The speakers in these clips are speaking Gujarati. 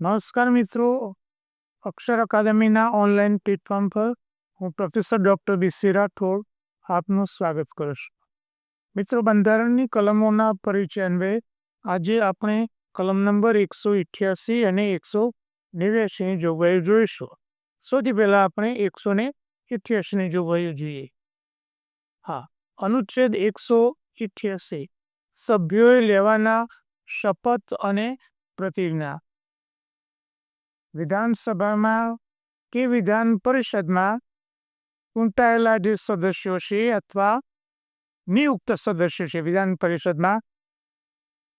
નમસ્કાર મિત્રો. અક્ષર અકાદમીના ઓનલાઈન પ્લેટફોર્મ પર હું પ્રોફેસર ડૉક્ટર બીસી રાઠોડ આપનું સ્વાગત કરું છું. મિત્રો, બંધારણની કલમોના પરિચય અન્વયે આજે આપણે કલમ નંબર એકસો ઇઠ્યાસી અને એકસો નેવ્યાસીની જોગવાઈઓ જોઈશું. સૌથી પહેલાં આપણે એકસો ને ઇઠ્યાસીની જોગવાઈઓ જોઈએ. હા, અનુચ્છેદ એકસો ઇઠ્યાસી સભ્યોએ લેવાના શપથ અને પ્રતિજ્ઞા. વિધાનસભામાં કે વિધાન પરિષદમાં ચૂંટાયેલા જે સદસ્યો છે અથવા નિયુક્ત સદસ્ય છે વિધાન પરિષદમાં,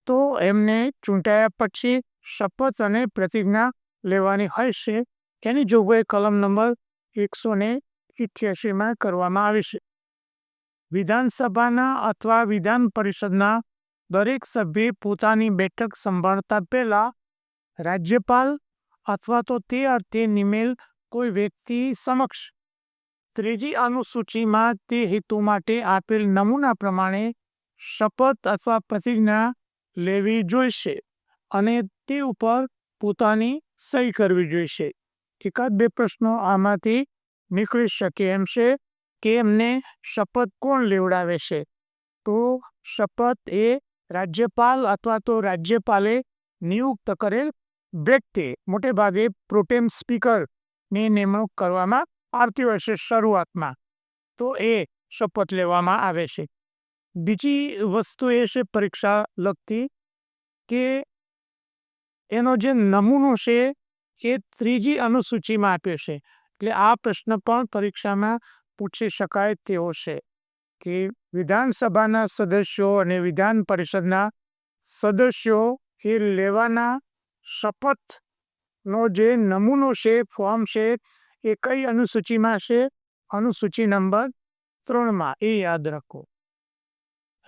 તો એમને ચૂંટાયા પછી શપથ અને પ્રતિજ્ઞા લેવાની હોય છે. એની જોગવાઈ કલમ નંબર એકસો ને ઇઠ્યાસીમાં કરવામાં આવી છે. વિધાનસભાના અથવા વિધાન પરિષદના દરેક સભ્યે પોતાની બેઠક સંભાળતા પહેલા રાજ્યપાલ અથવા તો તે અર્થે નિમેલ કોઈ વ્યક્તિ સમક્ષ. ત્રીજી અનુસૂચિમાં તે હેતુ માટે આપેલ નમૂના પ્રમાણે શપથ અથવા પ્રતિજ્ઞા લેવી જોઈશે અને તે ઉપર પોતાની સહી કરવી જોઈશે. એકાદ બે પ્રશ્નો આમાંથી નીકળી શકે એમ છે કે એમને શપથ કોણ લેવડાવે છે? તો શપથ એ રાજ્યપાલ અથવા તો રાજ્યપાલે નિયુક્ત કરેલ વ્યક્તિ મોટે ભાગે પ્રોટેમ સ્પીકરની નિમણૂક કરવામાં આવતી હોય છે શરૂઆતમાં. તો એ શપથ લેવામાં આવે છે. બીજી વસ્તુ એ છે પરીક્ષા લગતી કે એનો જે નમૂનો છે એ ત્રીજી અનુસૂચિમાં આપ્યો છે. એટલે આ પ્રશ્ન પણ પરીક્ષામાં પૂછી શકાય તેવો છે કે વિધાનસભાના સદસ્યો અને વિધાન પરિષદના સદસ્યો એ લેવાના શપથનો જે નમૂનો છે, ફોર્મ છે, એ કઈ અનુસૂચિમાં છે? અનુસૂચિ નંબર ત્રણમાં, એ યાદ રાખો.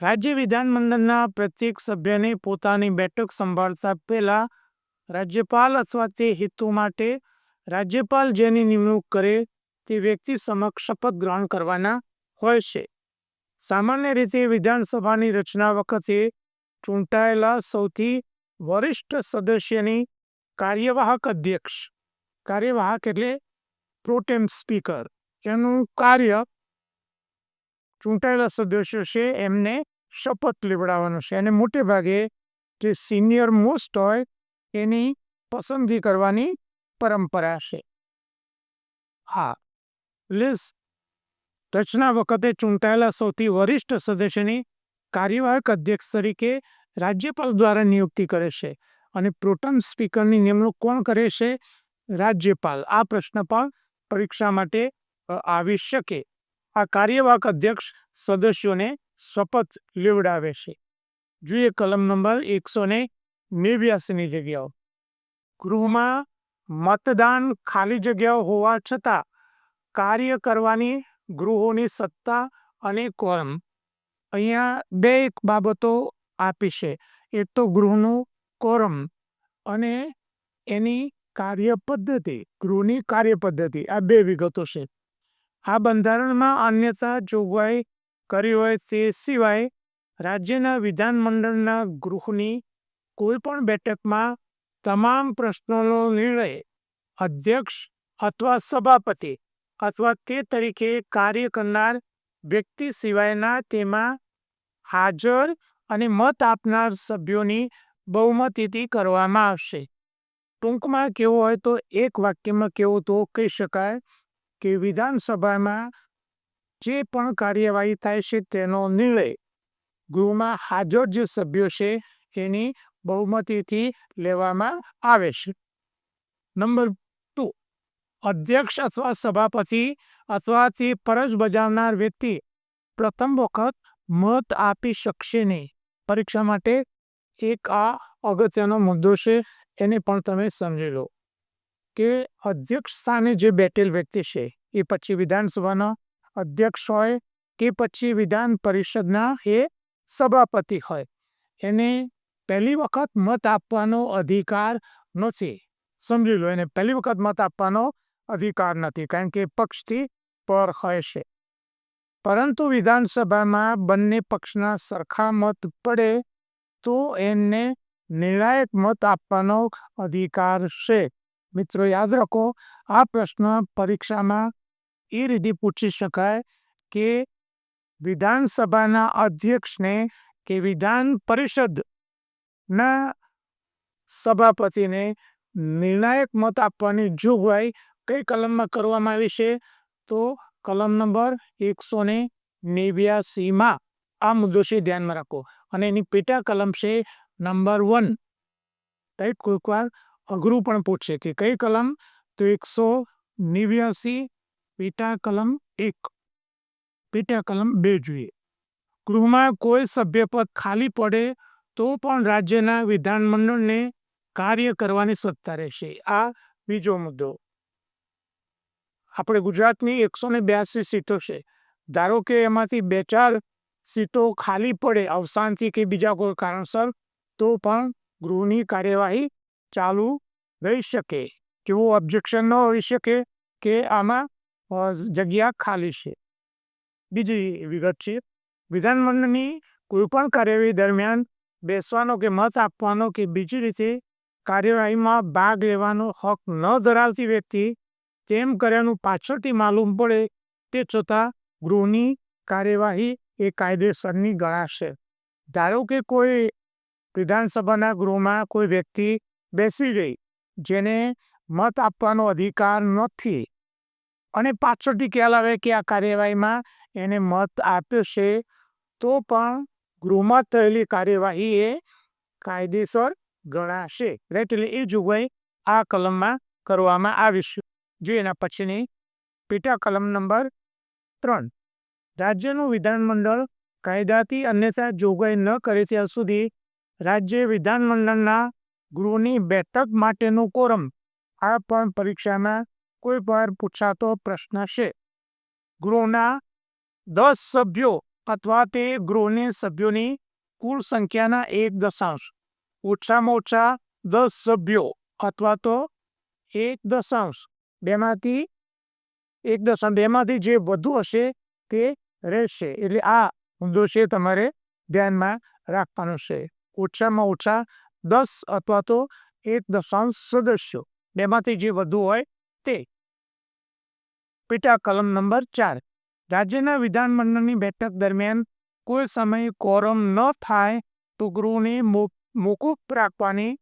રાજ્ય વિધાનમંડળના પ્રત્યેક સભ્યને પોતાની બેઠક સંભાળતા પહેલા રાજ્યપાલ અથવા તે હેતુ માટે રાજ્યપાલ જેની નિમણૂક કરે, તે વ્યક્તિ સમક્ષ શપથ ગ્રહણ કરવાના હોય છે. સામાન્ય રીતે વિધાનસભાની રચના વખતે ચૂંટાયેલા સૌથી વરિષ્ઠ સદસ્યની કાર્યવાહક અધ્યક્ષ. કાર્યવાહક એટલે પ્રોટેમ સ્પીકર. એનું કાર્ય ચૂંટાયેલા સદસ્યો છે, એમને શપથ લેવડાવવાનું છે. અને મોટે ભાગે જે સિનિયર મોસ્ટ હોય, એની પસંદગી કરવાની પરંપરા છે. હા, લીઝ, રચના વખતે ચૂંટાયેલા સૌથી વરિષ્ઠ સદસ્યની કાર્યવાહક અધ્યક્ષ તરીકે રાજ્યપાલ દ્વારા નિયુક્તિ કરે છે અને પ્રોટમ સ્પીકરની નિમણૂક કોણ કરે છે? રાજ્યપાલ. આ પ્રશ્ન પણ પરીક્ષા માટે આવી શકે. આ કાર્યવાહક અધ્યક્ષ સદસ્યોને શપથ લેવડાવે છે. જોઈએ કલમ નંબર એકસો ને નેવ્યાસીની જગ્યાઓ. ગૃહમાં મતદાન ખાલી જગ્યાઓ હોવા છતાં કાર્ય કરવાની ગૃહોની સત્તા અને કોરમ અહીંયા બે એક બાબતો આપી છે. એક તો ગૃહનું કોરમ અને એની કાર્ય પદ્ધતિ ગૃહની કાર્ય પદ્ધતિ આ બે વિગતો છે. આ બંધારણમાં અન્યતા જોગવાઈ કરી હોય તે સિવાય રાજ્યના વિધાનમંડળના ગૃહની કોઈ પણ બેઠકમાં તમામ પ્રશ્નોનો નિર્ણય અધ્યક્ષ અથવા સભાપતિ અથવા તે તરીકે કાર્ય કરનાર વ્યક્તિ સિવાયના તેમાં હાજર અને મત આપનાર સભ્યોની બહુમતીથી કરવામાં આવશે. ટૂંકમાં કેવું હોય તો એક વાક્યમાં કેવું તો કહી શકાય કે વિધાનસભામાં જે પણ કાર્યવાહી થાય છે તેનો નિર્ણય ગૃહમાં હાજર જે સભ્યો છે એની બહુમતીથી લેવામાં આવે છે. નંબર ટુ, અધ્યક્ષ અથવા સભાપતિ અથવા તે ફરજ બજાવનાર વ્યક્તિ પ્રથમ વખત મત આપી શકશે નહીં. પરીક્ષા માટે એક આ અગત્યનો મુદ્દો છે, એને પણ તમે સમજી લો કે અધ્યક્ષ સ્થાને જે બેઠેલ વ્યક્તિ છે, એ પછી વિધાનસભાના અધ્યક્ષ હોય કે પછી વિધાન પરિષદના એ સભાપતિ હોય. એને પહેલી વખત મત આપવાનો અધિકાર નથી. સમજી લો, એને પહેલી વખત મત આપવાનો અધિકાર નથી, કારણ કે પક્ષથી પર હોય છે. પરંતુ વિધાનસભામાં બંને પક્ષના સરખા મત પડે તો એમને નિર્ણાયક મત આપવાનો અધિકાર છે. મિત્રો, યાદ રાખો, આ પ્રશ્ન પરીક્ષામાં એ રીતે પૂછી શકાય કે વિધાનસભાના અધ્યક્ષને કે વિધાન પરિષદના સભાપતિને નિર્ણાયક મત આપવાની જોગવાઈ કઈ કલમમાં કરવામાં આવી છે? તો કલમ નંબર એકસો ને નેવ્યાસીમાં આ મુદ્દો છે ધ્યાનમાં રાખો. અને એની પેટા કલમ છે નંબર વન. રાઈટ? કોઈક વાર અઘરું પણ પૂછશે કે કઈ કલમ? તો એકસો નેવ્યાસી, પેટા કલમ એક. પેટા કલમ બે જોઈએ. ગૃહમાં કોઈ સભ્યપદ ખાલી પડે તો પણ રાજ્યના વિધાનમંડળને કાર્ય કરવાની સત્તા રહેશે. આ બીજો મુદ્દો. આપણે ગુજરાતની એકસો ને બ્યાસી સીટો છે. ધારો કે એમાંથી બે ચાર સીટો ખાલી પડે અવસાનથી કે બીજા કોઈ કારણસર, તો પણ ગૃહની કાર્યવાહી ચાલુ રહી શકે. કેવું ઓબ્જેક્શન ન હોઈ શકે કે આમાં જગ્યા ખાલી છે. બીજી વિગત છે. વિધાનમંડળની કોઈપણ કાર્યવાહી દરમિયાન બેસવાનો કે મત આપવાનો કે બીજી રીતે કાર્યવાહીમાં ભાગ લેવાનો હક ન ધરાવતી વ્યક્તિ તેમ કર્યાનું પાછળથી માલુમ પડે તે છતાં ગૃહની કાર્યવાહી એ કાયદેસરની ગણાશે ધારો કે કોઈ વિધાનસભાના ગૃહમાં કોઈ વ્યક્તિ બેસી ગઈ, જેને મત આપવાનો અધિકાર નથી અને પાછળથી ખ્યાલ આવે કે આ કાર્યવાહીમાં એને મત આપ્યો છે, તો પણ ગૃહમાં થયેલી કાર્યવાહી એ કાયદેસર ગણાશે. રાઈટ એટલે એ જોગવાઈ આ કલમમાં કરવામાં આવીશું જો એના પછીની પેટા કલમ નંબર ત્રણ. રાજ્યનું વિધાનમંડળ કાયદાથી અન્યથા જોગવાઈ ન કરે ત્યાં સુધી રાજ્ય વિધાનમંડળના ગૃહની બેઠક માટેનું કોરમ આ પણ પરીક્ષામાં કોઈ વાર પૂછાતો પ્રશ્ન છે. ગૃહના દસ સભ્યો અથવા તે ગૃહની સભ્યોની કુલ સંખ્યાના એક દશાંશ. ઓછામાં ઓછા દસ સભ્યો અથવા તો એક દશાંશ. બેમાંથી એક દશાંશ, બેમાંથી જે વધુ હશે તે રહેશે. એટલે આ મુદ્દો છે તમારે ધ્યાનમાં રાખવાનો છે. ઓછામાં ઓછા દસ અથવા તો એક દશાંશ સદસ્યો. બેમાંથી જે વધુ હોય તે. પેટા કલમ નંબર ચાર. રાજ્યના વિધાનમંડળની બેઠક દરમિયાન કોઈ સમયે કોરમ ન થાય તો ગૃહને મોકૂફ રાખવાની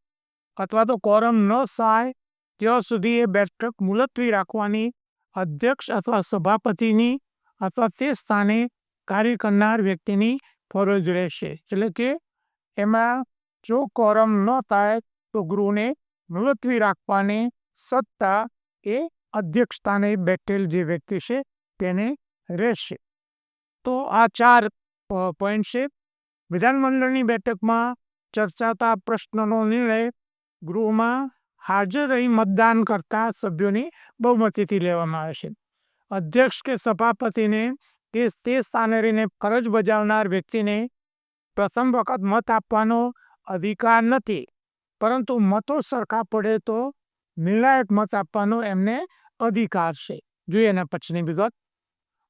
અથવા તો કોરમ ન થાય ત્યાં સુધી એ બેઠક મુલતવી રાખવાની અધ્યક્ષ અથવા સભાપતિની અથવા તે સ્થાને કાર્ય કરનાર વ્યક્તિની ફરજ રહેશે. એટલે કે એમાં જો કોરમ ન થાય, તો ગૃહને મુલતવી રાખવાની સત્તા એ અધ્યક્ષ સ્થાને બેઠેલ જે વ્યક્તિ છે તેને રહેશે. તો આ ચાર પોઈન્ટ છે. વિધાનમંડળની બેઠકમાં ચર્ચાતા પ્રશ્નનો નિર્ણય ગૃહમાં હાજર રહી મતદાન કરતા સભ્યોની બહુમતીથી લેવામાં આવે છે. અધ્યક્ષ કે સભાપતિને કે તે સ્થાને રહીને ફરજ બજાવનાર વ્યક્તિને પ્રથમ વખત મત આપવાનો અધિકાર નથી, પરંતુ મતો સરખા પડે તો નિર્ણાયક મત આપવાનો એમને અધિકાર છે. જોઈએ એના પછીની વિગત.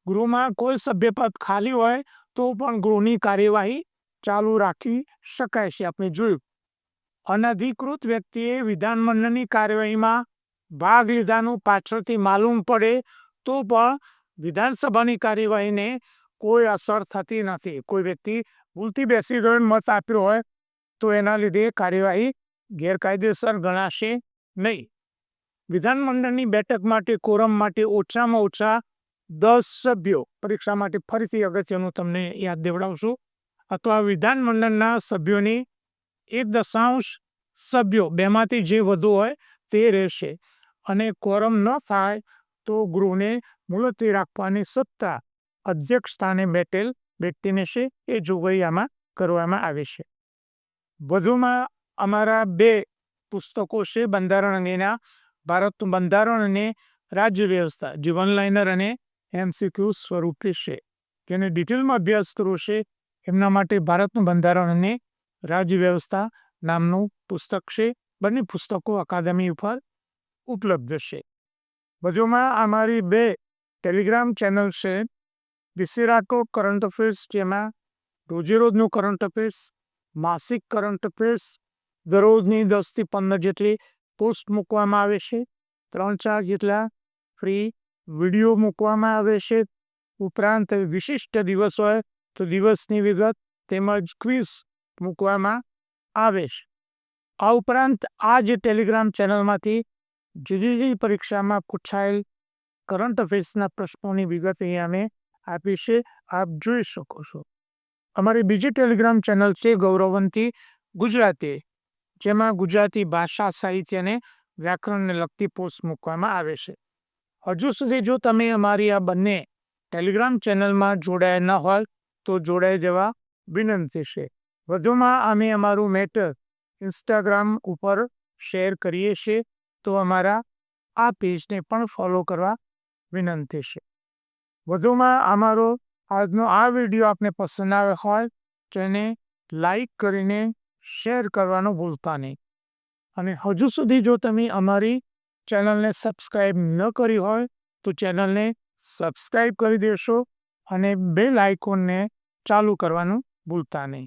ગૃહમાં કોઈ સભ્યપદ ખાલી હોય તો પણ ગૃહની કાર્યવાહી ચાલુ રાખી શકાય છે. આપણે જોયું અનધિકૃત વ્યક્તિએ વિધાનમંડળની કાર્યવાહીમાં ભાગ લીધાનું પાછળથી માલુમ પડે તો પણ વિધાનસભાની કાર્યવાહીને કોઈ અસર થતી નથી. કોઈ વ્યક્તિ ભૂલથી બેસી ગયો મત આપ્યો હોય તો એના લીધે કાર્યવાહી ગેરકાયદેસર ગણાશે નહીં. વિધાનમંડળની બેઠક માટે કોરમ માટે ઓછામાં ઓછા દસ સભ્યો પરીક્ષા માટે ફરીથી અગત્યનું તમને યાદ દેવડાવશું. અથવા વિધાનમંડળના સભ્યોની એક દશાંશ સભ્યો, બેમાંથી જે વધુ હોય તે રહેશે. અને કોરમ ન થાય તો ગૃહને મુલતવી રાખવાની સત્તા અધ્યક્ષ સ્થાને બેઠેલ વ્યક્તિને છે એ જોગવાઈ આમાં કરવામાં આવી છે. વધુમાં અમારા બે પુસ્તકો છે બંધારણ અંગેના. ભારતનું બંધારણ અને રાજ્ય વ્યવસ્થા, જીવન લાઇનર અને એમસીક્યુ સ્વરૂપે છે. જેને ડિટેલમાં અભ્યાસ કરવો છે, એમના માટે ભારતનું બંધારણ અને રાજ્ય વ્યવસ્થા નામનું પુસ્તક છે. બંને પુસ્તકો અકાદમી ઉપર ઉપલબ્ધ છે. વધુમાં અમારી બે ટેલિગ્રામ ચેનલ છે. વિસેરાટો કરંટ અફેર્સ, જેમાં રોજેરોજનું કરંટ અફેર્સ, માસિક કરંટ અફેર્સ, દરરોજની દસથી પંદર જેટલી પોસ્ટ મૂકવામાં આવે છે. ત્રણ ચાર જેટલા ફ્રી વીડિયો મૂકવામાં આવે છે. ઉપરાંત વિશિષ્ટ દિવસ હોય તો દિવસની વિગત તેમજ ક્વિઝ મૂકવામાં આવે છે. આ ઉપરાંત આ જે ટેલિગ્રામ ચેનલમાંથી જુદી જુદી પરીક્ષામાં પૂછાયેલ કરંટ અફેર્સના પ્રશ્નોની વિગત અહીંયા અમે આપી છે. આપ જોઈ શકો છો. અમારી બીજી ટેલિગ્રામ ચેનલ છે ગૌરવંતી ગુજરાતી, જેમાં ગુજરાતી ભાષા સાહિત્યને વ્યાકરણને લગતી પોસ્ટ મૂકવામાં આવે છે. હજુ સુધી જો તમે અમારી આ બંને ટેલિગ્રામ ચેનલમાં જોડાયા ન હોય તો જોડાઈ જવા વિનંતી છે. વધુમાં અમે અમારું મેટર ઇન્સ્ટાગ્રામ ઉપર શેર કરીએ છીએ, તો અમારા આ પેજને પણ ફોલો કરવા વિનંતી છે. વધુમાં અમારો આજનો આ વીડિયો આપને પસંદ આવ્યો હોય, તો લાઈક કરીને શેર કરવાનું ભૂલતા નહીં. અને હજુ સુધી જો તમે અમારી ચેનલને સબસ્ક્રાઈબ ન કરી હોય, તો ચેનલને સબસ્ક્રાઈબ કરી દેશો અને બેલ આઇકોનને ચાલુ કરવાનું ભૂલતા નહીં.